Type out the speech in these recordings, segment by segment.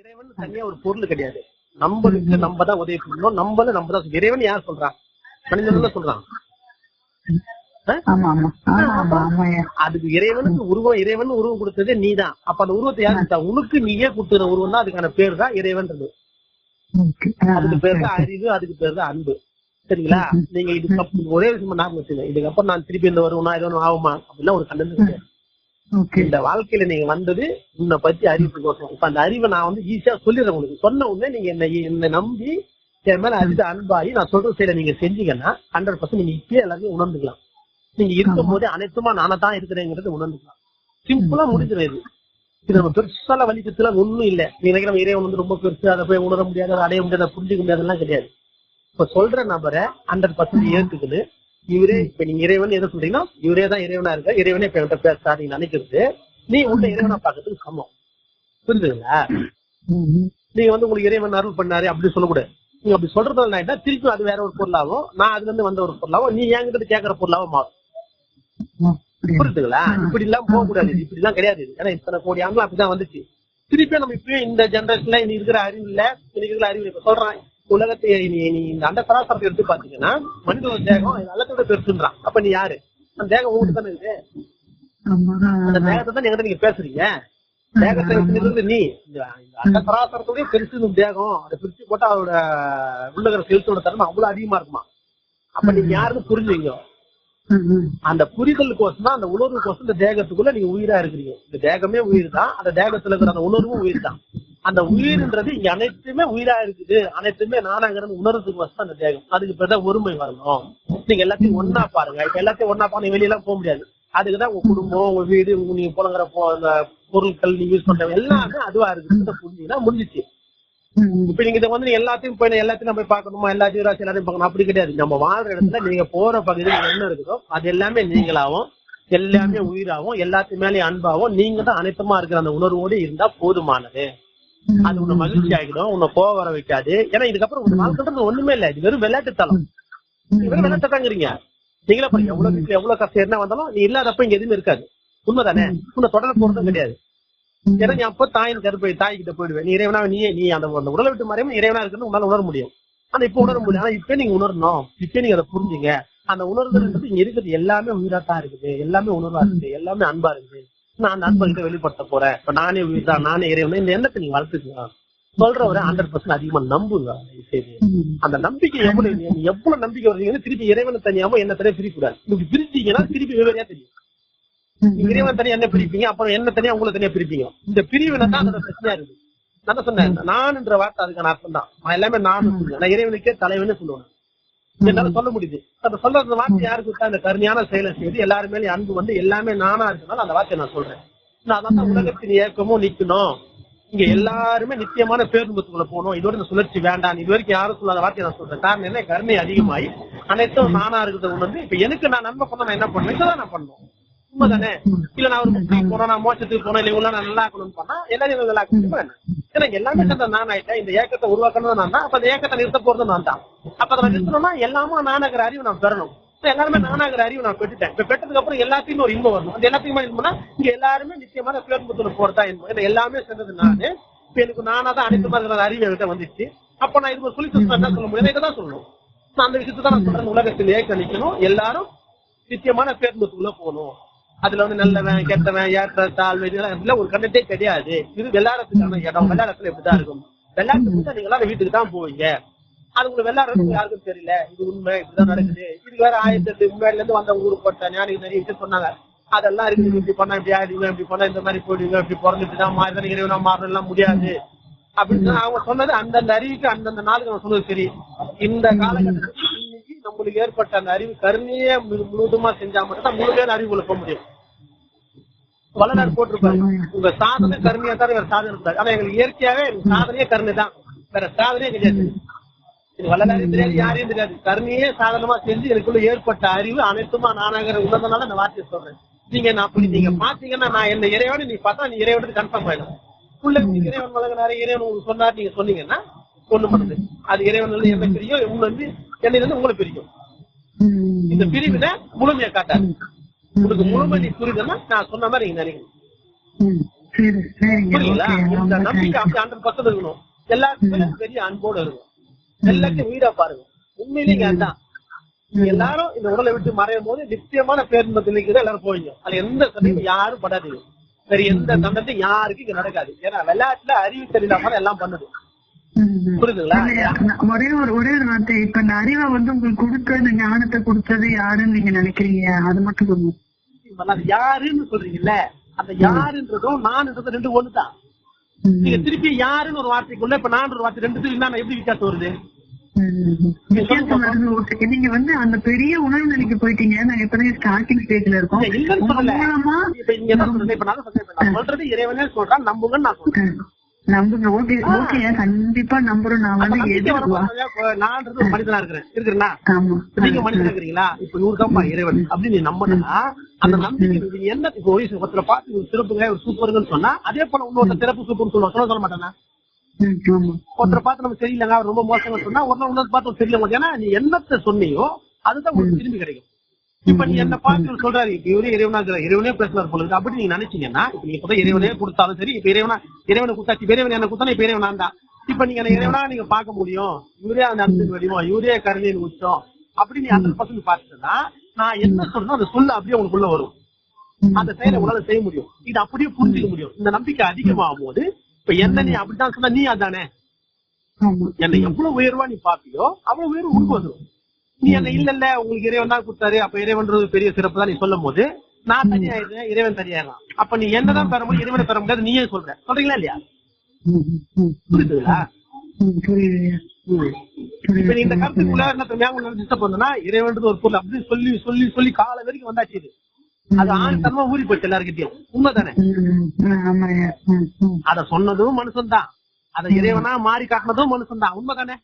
இறைவன் தனியா ஒரு பொருள் கிடையாது. நம்மளுக்கு நம்ம தான் உதவி பண்ணணும். நம்மள நம்ம தான் இறைவன் யார் சொல்றான் மனிதன் சொல்றான் அதுக்கு இறைவனுக்கு உருவம் இறைவன் உருவம் கொடுத்ததே நீதான். அப்ப அந்த உருவத்தை யார் கொடுத்தா? உனக்கு நீயே கொடுத்துற உருவம் தான் அதுக்கான பேர் தான் இறைவன்றது. ஆ, அதுக்கு பேர் தான். அறிவு அதுக்கு பேர் தான் அன்பு. சரிங்களா? நீங்க இதுக்கு ஒரே விஷயமா ஞாபகம் வச்சுங்க இதுக்கப்புறம் நான் திருப்பி இந்த வருவனா ஏதோ ஆகுமா? அப்படிலாம் ஒரு கண்டனம் கிடையாது. இந்த வாழ்க்கையில நீங்க வந்தது உன்னை பத்தி அறிவுக்கோசம் இப்ப அந்த அறிவை நான் வந்து ஈஸியா சொல்லிடுறேன் உங்களுக்கு. சொன்ன உடனே நீங்க என்ன என்ன நம்பி என் மேல அதிக அன்பாகி நான் சொல்ற செயலை நீங்க செஞ்சீங்கன்னா ஹண்ட்ரட் பர்சன்ட் நீங்க இப்பயே எல்லாத்தையும் உணர்ந்துக்கலாம். நீங்க இருக்கும் போதே அனைத்துமா நானா தான் இருக்கிறேங்கிறத உணர்ந்துக்கலாம். சிம்பிளா முடிஞ்சிடும் இது. நம்ம பெருசால வலிக்கத்துல ஒண்ணும் இல்ல. நினைக்கிற இறைவன் வந்து ரொம்ப பெருசு அதை போய் உணர முடியாது அதை அடைய முடியாது புரிஞ்சுக்க முடியாதெல்லாம் கிடையாது. இப்ப சொல்ற நபரை ஹண்ட்ரட் பர்சன்ட் ஏத்துக்குது இவரே இப்ப நீங்க இறைவன் எதை சொல்றீங்கன்னா இவரே தான் இறைவனா இருக்க இறைவனே இப்ப என்கிட்ட பேசுறா நீங்க நினைக்கிறது நீ உள்ள இறைவனா பாக்கிறதுக்கு சமம். ம். நீங்க வந்து உங்களுக்கு இறைவன் அருள் பண்ணாரு அப்படி சொல்லக்கூடாது. நீங்க அப்படி சொல்றதுனால என்ன திருப்பி அது வேற ஒரு பொருளாகும் நான் அதுல இருந்து வந்த ஒரு பொருளாகும் நீ என்கிட்ட கேட்கற பொருளாவும் மாறும்? புரியுதுங்களா இப்படி எல்லாம் போக கூடாது இப்படி எல்லாம் கிடையாது. ஏன்னா இத்தனை கோடி ஆண்டுல அப்படிதான் வந்துச்சு. திருப்பி நம்ம இப்பயும் இந்த ஜெனரேஷன்ல இனி இருக்கிற அறிவு இல்ல. இன்னைக்கு இருக்கிற அறிவு இப்ப சொல்றான். உலகத்தை நீ நீ இந்த அண்ட சராசரத்தை எடுத்து பாத்தீங்கன்னா மனித தேகம் இது எல்லாத்தோட பெருசுன்றான். அப்ப நீ யாரு? அந்த தேகம் உங்களுக்கு தானே இருக்கு? அந்த. தேகத்தை தான் எங்கிட்ட நீங்க பேசுறீங்க. தேகத்தை நீ இந்த அண்ட சராசரத்தோடய பெருசு தேகம் அதை பிரிச்சு போட்டா அதோட உள்ள இருக்கிற செல்ஸோட தன்மை அவ்வளவு அதிகமா இருக்குமா? அப்ப நீங்க யாருன்னு புரிஞ்சுங்க. அந்த புரிதலுக்கோசம் தான் அந்த உணர்வுக்கோசம் இந்த தேகத்துக்குள்ள நீங்க உயிரா இருக்கிறீங்க. இந்த தேகமே உயிர் தான் அந்த தேகத்துல இருக்கிற அந்த உணர்வும் உயிர் தான் அந்த உயிர்ன்றது இங்க அனைத்துமே உயிரா இருக்குது. அனைத்துமே நானாங்கிறது உணர்றதுக்கு வசதி அந்த தேகம். அதுக்கு பேர் ஒருமை வரணும். நீங்க எல்லாத்தையும் ஒன்னா பாருங்க. இப்ப எல்லாத்தையும் ஒன்னா பாருங்க வெளியெல்லாம் எல்லாம் போக முடியாது. அதுக்குதான் உங்க குடும்பம் உங்க வீடு நீங்க புலங்குற போ- அந்த பொருட்கள் நீங்க யூஸ் பண்ற எல்லாமே அதுவா இருக்குது. புரிஞ்சுங்கன்னா முடிஞ்சிச்சு. இப்ப நீங்க இதை வந்து எல்லாத்தையும் போய் எல்லாத்தையும் நம்ம போய் எல்லாத்தையும் எல்லா எல்லாத்தையும் பார்க்கணும்? அப்படி கிடையாது. நம்ம வாழ்ற இடத்துல நீங்க போற பகுதியில் என்ன இருக்குதோ அது எல்லாமே நீங்களாவும் எல்லாமே உயிராவும் எல்லாத்து மேலயும் அன்பாவும் நீங்க தான் அனைத்துமா இருக்கிற அந்த உணர்வோடு இருந்தா போதுமானது. அது உன்னை மகிழ்ச்சி ஆகிடும் உன்னை கோவம் வர வைக்காது. ஏன்னா இதுக்கப்புறம் உங்க வாழ்க்கைன்றது ஒண்ணுமே இல்ல. இது வெறும் விளையாட்டு தளம். வெறும் விளையாட்டு தாங்கிறீங்க நீங்களே பாருங்க எவ்வளவு வீட்டுல எவ்வளவு கஷ்டம் என்ன வந்தாலும் நீ இல்லாதப்ப இங்க எதுவுமே இருக்காது. உண்மைதானே? உன்னை தொடர போறதும் கிடையாது. ஏன்னா நீ அப்ப தாயின் கருப்பை தாய் கிட்ட போயிடுவேன். நீ இறைவனா நீ நீ அந்த அந்த உடலை விட்டு மறையும் இறைவனா இருக்குன்னு உன்னால உணர முடியும். ஆனா இப்ப உணர முடியும் ஆனா இப்ப நீங்க உணரணும். இப்ப நீங்க அதை புரிஞ்சுங்க. அந்த உணர்வுன்றது இங்க இருக்கிறது எல்லாமே உயிரா தான் இருக்குது. எல்லாமே உணர்வா இருக்குது. எல்லாமே அன்பா இருக்குது. நான் அந்த அன்பை வெளிப்படுத்த போறேன். இப்ப நானே உயிர் தான் நானே இறைவன். இந்த எண்ணத்தை நீங்க வளர்த்துக்கங்க சொல்றவரை ஹண்ட்ரட் பர்சன்ட் அதிகமா நம்புங்க. அந்த நம்பிக்கை எவ்வளவு நீங்க எவ்வளவு நம்பிக்கை வருவீங்கன்னு திருப்பி இறைவனை தனியாம என்ன தனியா பிரிக்கூடாது இப்படி பிரிச்சீங்கன்னா திருப்பி வெவ்வேறையா தெரியும். நீங்க இறைவன் தனியா என்ன பிரிப்பீங்க? அப்புறம் என்ன தனியா உங்களை தனியா பிரிப்பீங்க? இந்த பிரிவினை தான் அதோட பிரச்சனையா இருக்கு நான் சொன்னேன்? நான்ன்ற வார்த்தை அதுக்கான அர்த்தம் தான் நான் எல்லாமே நான் நான் இறைவனுக்கே தலைவன்னு சொல்லுவேன். என்னால சொல்ல முடியுது. அந்த சொல்ற அந்த வார்த்தை யாருக்கு இருக்கா அந்த கருணையான செயலை செய்து எல்லாரும் அன்பு வந்து எல்லாமே நானா இருக்கனால அந்த வார்த்தையை நான் சொல்றேன். நான் அதான் தான் உலகத்தின் இயக்கமும் நிக்கணும் இங்க எல்லாருமே நித்தியமான பேருந்துக்குள்ள போகணும். இதோட இந்த சுழற்சி வேண்டாம். இது வரைக்கும் யாரும் சொல்லாத வார்த்தையை நான் சொல்றேன். காரணம் என்ன? கருணை அதிகமாயி அனைத்தும் நானா இருக்கிறது உணர்ந்து இப்ப எனக்கு நான் நன்மை பண்ண நான் என்ன பண்ணுவேன்? இதான் நான் பண்ணுவேன். உண்மைதானே? இல்ல நான் ஒரு போனோம் நான் மோட்சத்துக்கு போனேன் இல்ல நான் நல்லா இருக்கணும்னு பண்ணா எல்லாரும் நல்லா இருக்கணும் என்ன ஏன்னா எல்லாமே சேர்ந்த நான் ஆயிட்டேன். இந்த ஏக்கத்தை உருவாக்கணும் நான் தான். அப்ப அந்த ஏக்கத்தை நிறுத்த போறது நான் தான். அப்ப அதை நான் நிறுத்தணும்னா எல்லாமே நானாகிற அறிவு நான் பெறணும். எல்லாருமே நானாகிற அறிவு நான் பெற்றுட்டேன். இப்ப பெற்றதுக்கு அப்புறம் எல்லாத்தையும் ஒரு இன்பம் வரணும். அந்த எல்லாத்தையுமே இன்பம்னா இங்க எல்லாருமே நிச்சயமான பேர்முத்துல போறதா இன்பம். ஏன்னா எல்லாமே சேர்ந்தது நானு. இப்ப எனக்கு நானா தான் அனைத்து மாதிரி அறிவு என்கிட்ட வந்துச்சு. அப்ப நான் இது சொல்லி என்ன சொல்ல முடியும்? இதை தான் சொல்லணும். நான் அந்த விஷயத்தான் நான் சொல்றேன். உலகத்தில் ஏக்க நிக்கணும் எல்லாரும் நிச்சயமான பேருந்துக்குள்ள போகணும். அதுல வந்து நல்லவன் கெட்டவன் ஏற்ற தாழ்வு இதெல்லாம் ஒரு கண்டத்தே கிடையாது. இது விளையாடுறதுக்கான இடம். விளையாடத்துல இப்படிதான் இருக்கும். விளையாட்டு முடிஞ்சா நீங்க எல்லாரும் வீட்டுக்கு தான் போவீங்க. அது உங்களுக்கு விளையாடுறது யாருக்கும் தெரியல. இது உண்மை இப்படிதான் நடக்குது. இது வேற ஆயிரத்தி எட்டு முன்னாடில இருந்து வந்த ஊருக்கு போட்ட ஞானிகள் நிறைய விஷயம் சொன்னாங்க. அதெல்லாம் இருக்கு. இப்படி பண்ணா இப்படி ஆயிடுங்க இப்படி பண்ணா இந்த மாதிரி போயிடுங்க இப்படி பிறந்துட்டு தான் மாறி இறைவனா மாறலாம் முடியாது. அப்படின்னு அவங்க சொன்னது அந்தந்த அறிவுக்கு அந்தந்த நாளுக்கு அவங்க சொன்னது சரி. இந்த காலகட்டத்தில் இன்னைக்கு ஏற்பட்ட அந்த அறிவு கருணையே முழுதுமா செஞ்சா மட்டும் தான் முழுமையான அறிவு போக முடியும். வளநாடு போட்டிருப்பாரு. உங்க சாதனை கருணையா தான் வேற சாதனை இருக்காது. ஆனா எங்களுக்கு இயற்கையாவே எங்க சாதனையே கருணை தான். வேற சாதனையே கிடையாது. இது தெரியாது யாரையும் தெரியாது. கருணையே சாதனமா செஞ்சு எனக்குள்ள ஏற்பட்ட அறிவு அனைத்துமா நானாகிற உணர்ந்தனால இந்த வார்த்தையை சொல்றேன். நீங்க நான் அப்படி நீங்க பாத்தீங்கன்னா நான் என்ன இறைவனை நீ பார்த்தா நீ இறைவனுக்கு கன்ஃபார்ம் ஆயிடும். உள்ள இறைவன் வழங்கினாரு இறைவன் உங்களுக்கு சொன்னார் நீங்க சொன்னீங்கன்னா ஒண்ணு பண்ணுது. அது இறைவன் வந்து என்ன பிரியும் உங்களை இருந்து உங்களை பிரிக்கும். இந்த பிரிவினை முழுமையா காட்டாது. உங்களுக்கு முழுமை நீ புரியுதுன்னா நான் சொன்ன மாதிரி நீங்க நினைக்கணும் புரியுங்களா இந்த நம்பிக்கை அப்படி ஹண்ட்ரட் பர்சன்ட் இருக்கணும். எல்லாருக்கும் பெரிய அன்போடு இருக்கும் எல்லாத்தையும் வீடா பாருங்க. உண்மையிலேயே நீங்க எல்லாரும் இந்த உடலை விட்டு மறையும் போது நிச்சயமான பேருந்து நிலைக்கு எல்லாரும் போவீங்க. அது எந்த சண்டையும் யாரும் படாதீங்க. வேற எந்த தண்டனையும் யாருக்கும் இங்க நடக்காது. ஏன்னா விளையாட்டுல அறிவு தெரியலாம எல்லாம் பண்ணுது ம், ம். புரியுதுங்களா இல்லையா, நான் ஒரே ஒரு ஒரே ஒரு வார்த்தை. இப்ப இந்த அறிவை வந்து உங்களுக்கு கொடுத்த இந்த ஞானத்தை கொடுத்தது யாருன்னு நீங்க நினைக்கிறீங்க? அது மட்டும் சொல்லுங்க. யாருன்னு சொல்றீங்கல்ல? அந்த யாருன்றதும் நான்ன்றதும் ரெண்டு ஒண்ணுதான். நீங்க திருப்பி யாருன்னு ஒரு வார்த்தைக்குள்ள இப்ப நான் ஒரு வார்த்தை ரெண்டு என்ன எப்படி வித்தியாசம் வருது. நீங்க வந்து அந்த பெரிய உணர்வு நிலைக்கு போயிட்டீங்க. நாங்க இப்பதான் ஸ்டார்டிங் ஸ்டேஜ்ல இருக்கோம். சொல்றது இறைவனே சொல்றான் நம்புங்கன்னு நான் சொல்றேன். நம்புங்க. ஓகே ஓகே கண்டிப்பா நம்புறோம். நான் அந்த வந்து நம்பிக்கை எதிர்ப்பு வரும்போது இப்ப நான்றது ஒரு மனிதனா இருக்கிறேன். இருக்கிறேன்னா நீங்க மனிதனா இருக்கிறீங்களா? இப்ப இவரு தான்ப்பா இறைவன் அப்படின்னு நீ நம்பினா அந்த நம்பிக்கை என்ன இப்போ ஒருத்தரை பார்த்து சிறப்புங்க ஒரு சூப்பருங்கன்னு சொன்னா அதே போல இன்னொருத்தர் சிறப்பு சூப்பர்னு சொல்ல சொல்ல மாட்டானா? ஒருத்தரை பார்த்து நம்ம சரியில்லைங்க அவர் ரொம்ப மோசம்னு சொன்னா ஒரு நாள் பார்த்து தெரியல மாட்டேன் ஏன்னா நீ என்னத்தை சொன்னியோ அதுதான் உங்களுக்கு திரும்பி கிடைக்கும். இப்ப நீ என்ன பார்த்து சொல்றாரு இப்ப இவரே இறைவனா இறைவனே பேசுறாரு போல அப்படி நீங்க நினைச்சீங்கன்னா இப்ப நீங்க சொல்ற இறைவனே கொடுத்தாலும் சரி இப்ப இறைவனா இறைவனை கொடுத்தாச்சு இப்ப இறைவன் என்ன கொடுத்தா இப்ப இறைவனா தான் இப்ப நீங்க என்ன இறைவனா நீங்க பார்க்க முடியும். இவரே அந்த அன்புக்கு வடிவம் இவரே கருணையின் உச்சம். அப்படி நீ ஹண்ட்ரட் பர்சன்ட் பார்த்துட்டா நான் என்ன சொல்றேன் அந்த சொல்ல அப்படியே உங்களுக்குள்ள வரும். அந்த செயலை உங்களால செய்ய முடியும். இது அப்படியே புரிஞ்சுக்க முடியும். இந்த நம்பிக்கை அதிகமாகும் போது இப்ப என்ன நீ அப்படித்தான் சொன்னா நீ அதானே? என்னை எவ்வளவு உயர்வா நீ பாப்பியோ அவ்வளவு உயர்வு உனக்கு வந்துடும் நீ என்ன இல்ல இல்ல உங்களுக்கு இறைவன் தான் கொடுத்தாரு அப்ப இறைவன்றது பெரிய சிறப்பு தான் நீ சொல்லும் போது நான் தனியாயிடுறேன் இறைவன் தனியாயிடலாம் அப்ப நீ என்னதான் பெற முடியும் இறைவனை பெற முடியாது நீயே சொல்ற. சொல்றீங்களா இல்லையா? புரியுதுங்களா. இப்ப இந்த கருத்துக்குள்ள என்ன டிஸ்டர்ப் பண்ணா இறைவன்றது ஒரு பொருள். அப்படி சொல்லி சொல்லி சொல்லி கால வரைக்கும் வந்தாச்சு இது. அது ஆண் தன்மை ஊறி போச்சு எல்லாருக்கிட்டையும் உண்மைதானே? அத சொன்னதும் மனுஷன் தான் அதை இறைவனா மாறி காட்டினதும் மனுஷன் தான் உண்மைதானே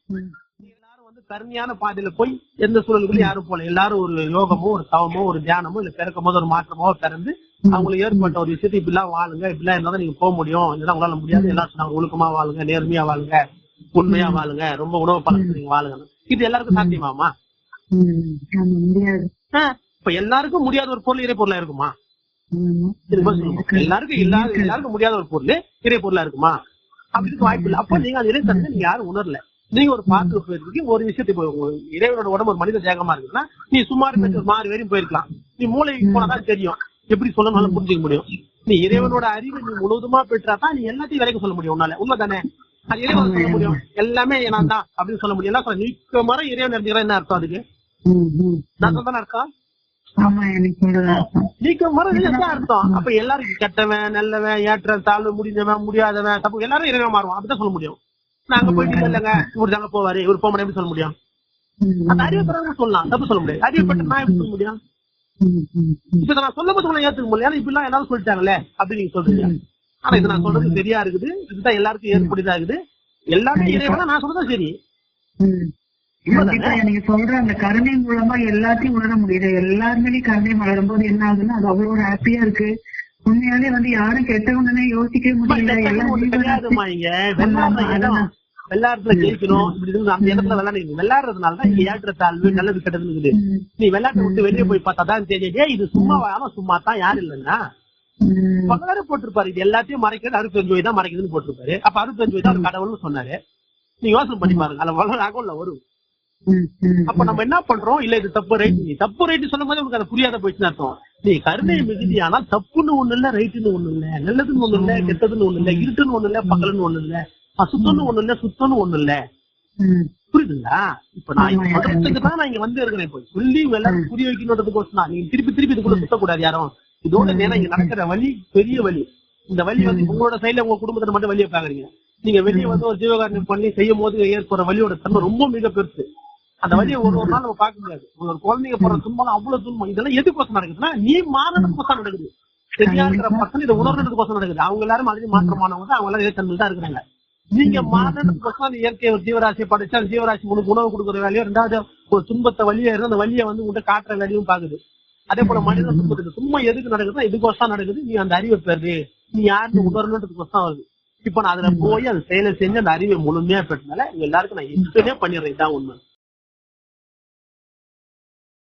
கருமையான பாதையில போய் எந்த சூழலுக்குள்ள யாரும் போல எல்லாரும் ஒரு யோகமோ ஒரு தவமோ ஒரு தியானமோ இல்ல பிறக்கும் போது ஒரு மாற்றமோ பிறந்து அவங்களுக்கு ஏற்பட்ட ஒரு விஷயத்தை இப்படிலாம் வாழுங்க இப்படிலாம் இருந்தா நீங்க போக முடியும். இதெல்லாம் உங்களால முடியாது. எல்லாரும் சொன்னாங்க ஒழுக்கமா வாழுங்க நேர்மையா வாழுங்க உண்மையா வாழுங்க ரொம்ப உணவு பழக்கத்தை நீங்க வாழுங்க இது எல்லாருக்கும் சாத்தியமாமா? இப்ப எல்லாருக்கும் முடியாத ஒரு பொருள் இறை பொருளா இருக்குமா. எல்லாருக்கும் எல்லாருக்கும் முடியாத ஒரு பொருள் இறை பொருளா இருக்குமா? அப்படி இருக்க வாய்ப்பு இல்லை. அப்ப நீங்க அந்த இறைத்தன்மை நீங்க யாரும் உணரல. நீங்க ஒரு பாத்து போயிருக்கீங்க ஒரு விஷயத்தை இறைவனோட உடம்பு ஒரு மனித தேகமா இருக்குன்னா நீ சுமார் ஒரு மாறு வரையும் போயிருக்கலாம். நீ மூளைக்கு போனாதான் தெரியும். எப்படி சொல்லணும்னாலும் புரிஞ்சுக்க முடியும். நீ இறைவனோட அறிவை நீ முழுவதுமா பெற்றாதான் நீ எல்லாத்தையும் வரைக்கும் சொல்ல முடியும் உன்னால. உண்மைதானே? அது இறைவன் சொல்ல முடியும். எல்லாமே நான் தான் அப்படின்னு சொல்ல முடியும். எல்லாம் சொல்ல? நீக்க மரம் இறைவன் இருக்கிற என்ன அர்த்தம் அதுக்கு. நான் தானே அர்த்தம். நீக்க மரம் என்ன அர்த்தம். அப்ப எல்லாரும் கெட்டவன் நல்லவன் ஏற்ற தாழ்வு முடிஞ்சவன் முடியாதவன் தப்பு எல்லாரும் இறைவன் மாறுவோம் அப்படிதான் சொல்ல முடியும். நாங்க போயிட்டு இல்ல இல்லங்க. இவர் தாங்க போவாரு. இவர் போக எப்படி சொல்ல முடியும். அந்த அறிவு பிறகு சொல்லலாம். தப்பு சொல்ல முடியாது. அறிவு பெற்ற நான் எப்படி சொல்ல முடியும். இப்ப நான் சொல்லும் போது ஏத்துக்க முடியல. ஏன்னா இப்படி எல்லாம் எல்லாரும் சொல்லிட்டாங்களே அப்படின்னு நீங்க சொல்றீங்க. ஆனா இது நான் சொல்றது சரியா இருக்குது. இதுதான் எல்லாருக்கும் ஏற்புடையதா இருக்குது. எல்லாமே இறைவனா நான் சொல்றதும் சரி. நீங்க சொல்ற அந்த கருணை மூலமா எல்லாத்தையும் உணர முடியுது. எல்லாருமே கருணை வளரும் போது என்ன ஆகுதுன்னா அது அவ்வளவு ஹாப்பியா இருக்கு. உண்மையாலே வந்து யாரும் கெட்டவங்கன்னே யோசிக்கவே முடியல. வெள்ளாடுறதுல ஜெயிக்கணும் இப்படி இருந்து அந்த இடத்துல விளையாடுங்க விளையாடுறதுனால தான் இங்க ஏற்ற தாழ்வு நல்லது கெட்டதுன்னு இருக்குது. நீ விளையாட்டை விட்டு வெளியே போய் பார்த்தா தான் தெரியும். ஏய், இது சும்மா ஆனா சும்மா தான் யாரு இல்லைன்னா. பகலாரு போட்டிருப்பாரு. இது எல்லாத்தையும் மறைக்கிறது அறுபத்தஞ்சு வயது தான் மறைக்குதுன்னு போட்டிருப்பாரு. அப்ப அறுபத்தஞ்சு வயது அவர் கடவுள்னு சொன்னாரு. நீ யோசனை பண்ணி பாருங்க. அதுல வளர அகவுல வரும். அப்ப நம்ம என்ன பண்றோம்? இல்ல இது தப்பு ரைட். நீ தப்பு ரைட் சொல்லும் போது உனக்கு அது புரியாத போயிடுச்சுன்னு அர்த்தம். நீ கருணை மிகுதியானா தப்புன்னு ஒண்ணு இல்ல ரைட்டுன்னு ஒண்ணு இல்ல. நல்லதுன்னு ஒண்ணு இல்ல கெட்டதுன்னு ஒண்ணு இல்ல இருட்டுன்னு ஒண்ணு இல்ல பகலுன்னு ஒண்ணு இல்ல அசுத்தம்னு ஒண்ணு இல்ல சுத்தம்னு ஒண்ணு இல்ல. புரியுதுங்களா? இப்ப நான் சொல்றதுக்கு தான் நான் இங்க வந்து இருக்கிறேன் இப்போ. சொல்லி எல்லாரும் புரிய வைக்கணுன்றதுக்கோசம் தான். நீங்க திருப்பி திருப்பி இதுக்குள்ள சுத்தக்கூடாது யாரும். இதோட நேரம் இங்க நடக்கிற வழி பெரிய வழி. இந்த வழி வந்து உங்களோட சைடுல உங்க குடும்பத்துல மட்டும் வழியை பாக்குறீங்க நீங்க வெளியே வந்து ஒரு ஜீவகாரணம் பண்ணி செய்யும் போது ஏற்படுற வழியோட தன்மை ரொம்ப மிக பெருசு. அந்த வழியை ஒரு ஒரு நாள் நம்ம பார்க்க முடியாது. ஒரு குழந்தைங்க போற துன்பம் அவ்வளவு துன்பம். இதெல்லாம் எதுக்கோசம் நடக்குதுன்னா நீ மாறதுக்கோசம் நடக்குது. சரியா இருக்கிற பசங்க இதை உணர்றதுக்கோசம் நடக்குது. அவங்க எல்லாரும் மாதிரி மாற்றமானவங்க தான். அவங்க எல்லாரும் ஏற்றன்மையில் தான் இருக்கிறாங்க. நீங்க மாறதுக்கோசம் அந்த இயற்கை ஒரு ஜீவராசியை படைச்சு அந்த ஜீவராசி உனக்கு உணவு கொடுக்குற வேலையும் ரெண்டாவது ஒரு துன்பத்தை வழியா இருந்து அந்த வழியை வந்து உங்கள்கிட்ட காட்டுற வேலையும் பாக்குது அதே போல மனித துன்பத்துக்கு துன்பம் எதுக்கு நடக்குதுன்னா இதுக்கோசம் நடக்குது. நீ அந்த அறிவை பெறுது நீ யாருன்னு உணரணுன்றதுக்கோசம் வருது. இப்ப நான் அதுல போய் அந்த செயலை செஞ்சு அந்த அறிவை முழுமையா பெற்றனால எல்லாருக்கும் நான் எக்ஸ்பிளைனே பண்ணிடுறேன். இதான் உண்மை.